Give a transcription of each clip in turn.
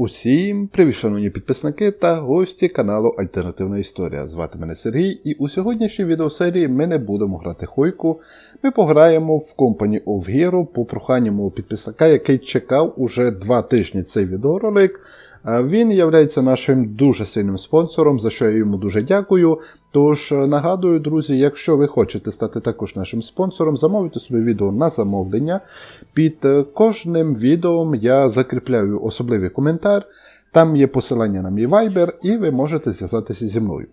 Усім привіт, шановні підписники та гості каналу Альтернативна Історія. Звати мене Сергій, і у сьогоднішній відеосерії ми не будемо грати хойку. Ми пограємо в Company of Hero по проханню мого підписника, який чекав уже два тижні цей відеоролик. Він є нашим дуже сильним спонсором, за що я йому дуже дякую. Тож нагадую, друзі, якщо ви хочете стати також нашим спонсором, замовити собі відео на замовлення. Під е, кожним відео я закріпляю особливий коментар. Там є посилання на мій Viber, і ви можете зв'язатися зі мною.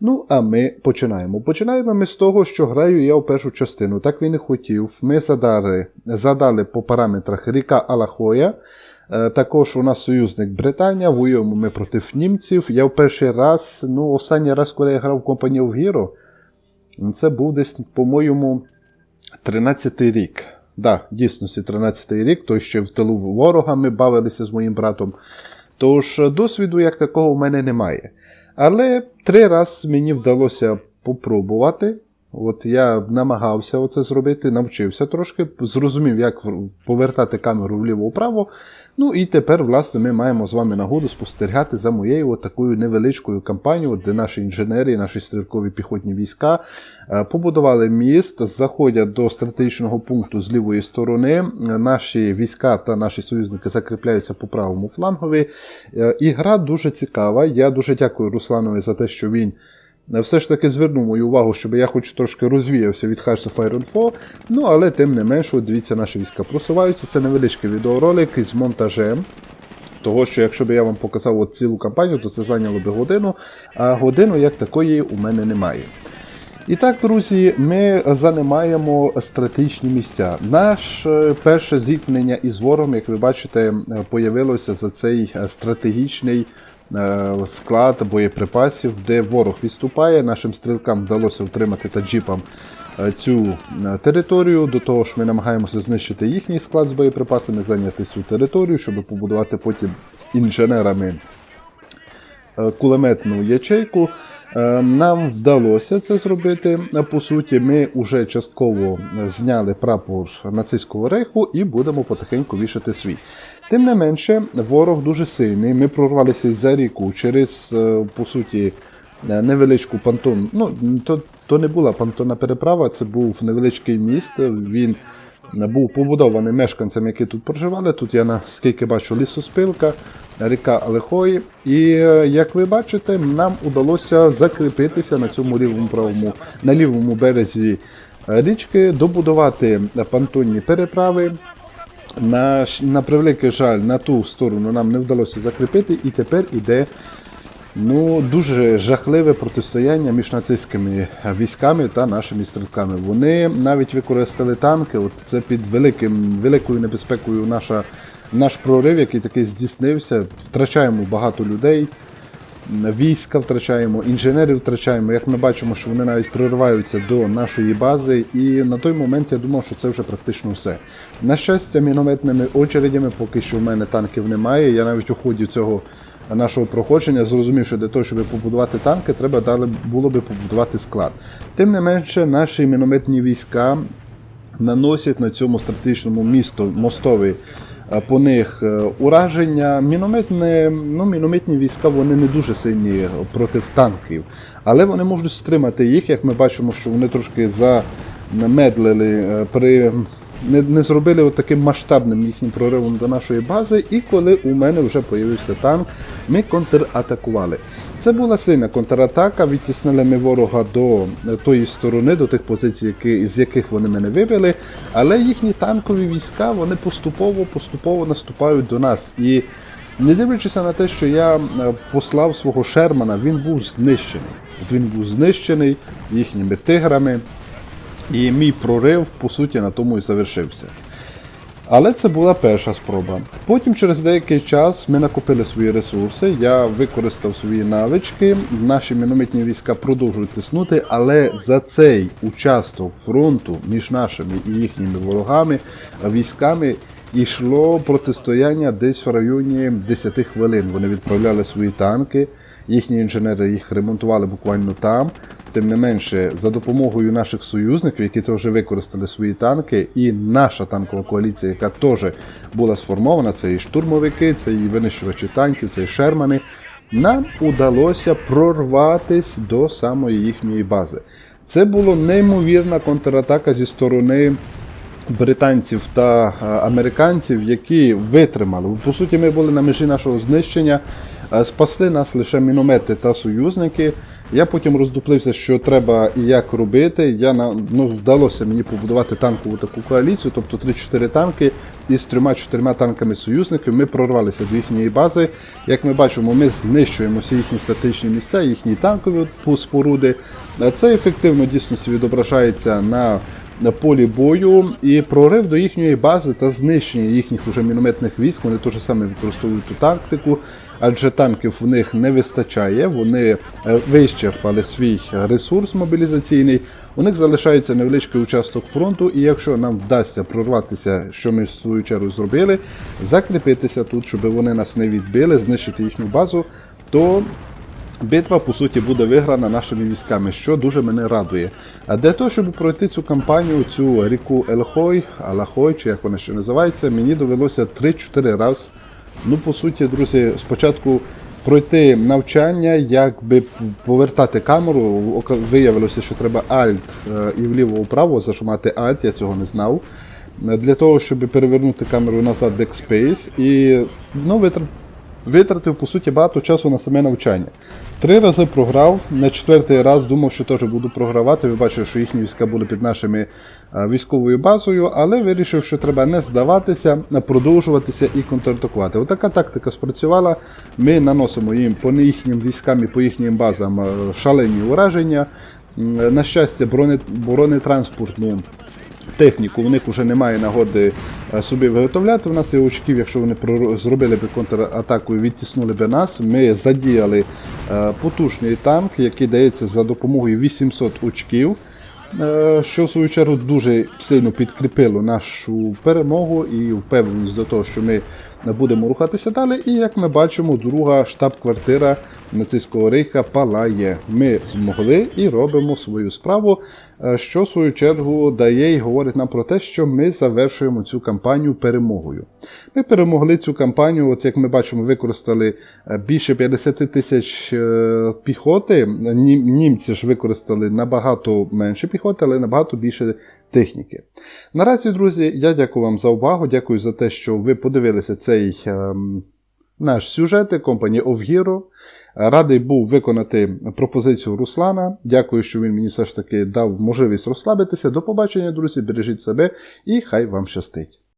Ну, а ми починаємо. Починаємо ми з того, що граю я в першу частину. Так він і хотів. Ми задали, задали по параметрах ріка Алахоя. Е, Також у нас союзник Британія, воюємо ми проти німців. Я в перший раз, ну, останній раз, коли я грав в Company of Hero, це був десь, по-моєму, 13-й рік. Да, дійсності 13-й рік, той ще в тилу ворога ми бавилися з моїм братом. Тож досвіду як такого в мене немає. Але три рази мені вдалося попробувати. От я намагався оце зробити, навчився трошки, зрозумів, як повертати камеру вліво-вправо. Ну і тепер, власне, ми маємо з вами нагоду спостерігати за моєю от такою невеличкою кампанією, де наші інженери, наші стрілкові піхотні війська е, побудували міст, заходять до стратегічного пункту з лівої сторони. Наші війська та наші союзники закріпляються по правому флангові. Е, І гра дуже цікава. Я дуже дякую Русланові за те, що він. Все ж таки звернув мою увагу, щоб я хоч трошки розвіявся від Hearts of Iron 4, ну але тим не менше, дивіться, наші війська просуваються. Це невеличкий відеоролик із монтажем. Того, що якщо б я вам показав от цілу кампанію, то це зайняло би годину, а годину як такої у мене немає. І так, друзі, ми займаємо стратегічні місця. Наше перше зіткнення із ворогом, як ви бачите, е, появилося за цей е, стратегічний склад боєприпасів, де ворог відступає. Нашим стрілкам вдалося втримати таджіпам е, цю е, територію. До того ж, ми намагаємося знищити їхній склад з боєприпасами, зайняти цю територію, щоб побудувати потім інженерами е, кулеметну ячейку. Е, Нам вдалося це зробити. По суті, ми вже частково зняли прапор нацистського рейху і будемо потихеньку вішати свій. Тим не менше, ворог дуже сильний. Ми прорвалися за ріку через, е, по суті, е, невеличку понтон. Ну, то, то не була понтонна переправа, це був невеличкий міст. Він був побудований мешканцями, які тут проживали. Тут я наскільки бачу лісоспилка, ріка Алехої. І е, як ви бачите, нам удалося закріпитися на цьому лівому правому, на лівому березі е, річки, добудувати понтонні переправи. На, на превеликий жаль, на ту сторону нам не вдалося закріпити, і тепер іде ну, дуже жахливе протистояння між нацистськими військами та нашими стрілками. Вони навіть використали танки. От це під великим, великою небезпекою наша, наш прорив, який такий здійснився. Втрачаємо багато людей. Війська втрачаємо, інженерів втрачаємо. Як ми бачимо, що вони навіть прориваються до нашої бази, і на той момент я думав, що це вже практично все. На щастя, мінометними очередями поки що в мене танків немає. Я навіть у ході цього нашого проходження зрозумів, що для того, щоб побудувати танки, треба далі було би побудувати склад. Тим не менше, наші мінометні війська наносять на цьому стратегічному місту мостовий по них е, ураження. Мінометне, ну, мінометні війська вони не дуже сильні проти танків, але вони можуть стримати їх, як ми бачимо, що вони трошки замедлили е, при. Не, не зробили от таким масштабним їхнім проривом до нашої бази, і коли у мене вже появився танк, ми контратакували. Це була сильна контратака, відтіснили ми ворога до е, тої сторони, до тих позицій, які, з яких вони мене вибили. Але їхні танкові війська вони поступово поступово наступають до нас. І не дивлячись на те, що я е, послав свого Шермана, він був знищений. Він був знищений їхніми тиграми. І мій прорив, по суті, на тому і завершився. Але це була перша спроба. Потім, через деякий час, ми накопили свої ресурси, я використав свої навички, наші мінометні війська продовжують тиснути, але за цей участок фронту між нашими і їхніми ворогами, військами, йшло протистояння десь в районі 10 хвилин. Вони відправляли свої танки, їхні інженери їх ремонтували буквально там. Тим не менше, за допомогою наших союзників, які теж використали свої танки, і наша танкова коаліція, яка теж була сформована, це і штурмовики, це і винищувачі танків, це і шермани. Нам удалося прорватися до самої їхньої бази. Це була неймовірна контратака зі сторони британців та е, американців, які витримали. По суті, ми були на межі нашого знищення. Е, Спасли нас лише міномети та союзники. Я потім роздуплився, що треба і як робити. Я ну вдалося мені побудувати танкову таку коаліцію, тобто 3-4 танки із трьома-чотирма танками союзників. Ми прорвалися до їхньої бази. Як ми бачимо, ми знищуємо всі їхні статичні місця, їхні танкові споруди. Е, Це ефективно дійсності відображається на на полі бою і прорив до їхньої бази та знищення їхніх уже мінометних військ. Вони теж саме використовують ту тактику, адже танків в них не вистачає. Вони е, вичерпали свій ресурс мобілізаційний. У них залишається невеличкий участок фронту, і якщо нам вдасться прорватися, що ми в свою чергу зробили, закріпитися тут, щоб вони нас не відбили, знищити їхню базу, то Битва, по суті, буде виграна нашими військами, що дуже мене радує. А для того, щоб пройти цю кампанію, цю ріку Елхой, Алахой, чи як вона ще називається, мені довелося 3-4 рази. Ну, по суті, друзі, спочатку пройти навчання, якби повертати камеру. Виявилося, що треба Alt е, і вліво-вправо зажимати Alt, я цього не знав. Для того, щоб перевернути камеру назад Backspace і ну, витр- Витратив, по суті, багато часу на саме навчання. Три рази програв, на четвертий раз думав, що теж буду програвати. Ви бачили, що їхні війська були під нашими е, військовою базою, але вирішив, що треба не здаватися, продовжуватися і контратакувати. Отака тактика спрацювала. Ми наносимо їм по їхнім військам і по їхнім базам е, шалені ураження. На щастя, броне- бронетранспортну техніку, у них вже немає нагоди е, собі виготовляти. У нас є очків, якщо вони зробили б контратаку і відтіснули б нас. Ми задіяли е, потужний танк, який дається за допомогою 800 очків. е, Що в свою чергу дуже сильно підкріпило нашу перемогу і впевненість до того, що ми будемо рухатися далі. І як ми бачимо, друга штаб-квартира нацистського рейха палає. Ми змогли і робимо свою справу, е, що в свою чергу дає і говорить нам про те, що ми завершуємо цю кампанію перемогою. Ми перемогли цю кампанію, от як ми бачимо, використали е, більше 50 тисяч е, піхоти. Німці ж використали набагато менше піхоти, але набагато більше техніки. Наразі, друзі, я дякую вам за увагу. Дякую за те, що ви подивилися цей ем, наш сюжет компанії Hero. Радий був виконати пропозицію Руслана. Дякую, що він мені все ж таки дав можливість розслабитися. До побачення, друзі. Бережіть себе і хай вам щастить.